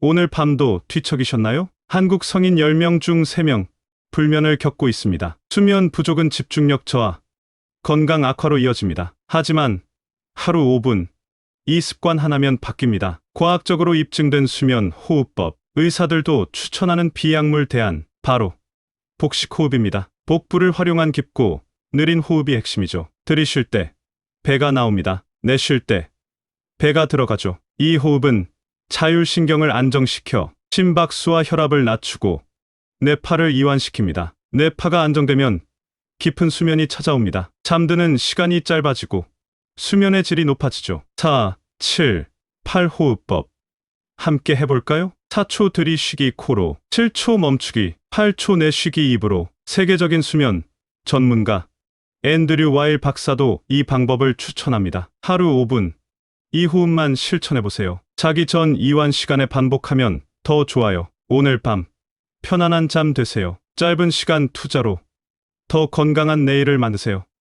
오늘 밤도 뒤척이셨나요? 한국 성인 10명 중 3명 불면을 겪고 있습니다. 수면 부족은 집중력 저하, 건강 악화로 이어집니다. 하지만 하루 5분 이 습관 하나면 바뀝니다. 과학적으로 입증된 수면 호흡법, 의사들도 추천하는 비약물 대안, 바로 복식 호흡입니다. 복부를 활용한 깊고 느린 호흡이 핵심이죠. 들이쉴 때 배가 나옵니다. 내쉴 때 배가 들어가죠. 이 호흡은 자율신경을 안정시켜 심박수와 혈압을 낮추고 뇌파를 이완시킵니다. 뇌파가 안정되면 깊은 수면이 찾아옵니다. 잠드는 시간이 짧아지고 수면의 질이 높아지죠. 4, 7, 8 호흡법. 함께 해볼까요? 4초 들이쉬기 코로, 7초 멈추기, 8초 내쉬기 입으로. 세계적인 수면 전문가 앤드류 와일 박사도 이 방법을 추천합니다. 하루 5분 이 호흡만 실천해보세요. 자기 전 이완 시간에 반복하면 더 좋아요. 오늘 밤 편안한 잠 되세요. 짧은 시간 투자로 더 건강한 내일을 만드세요.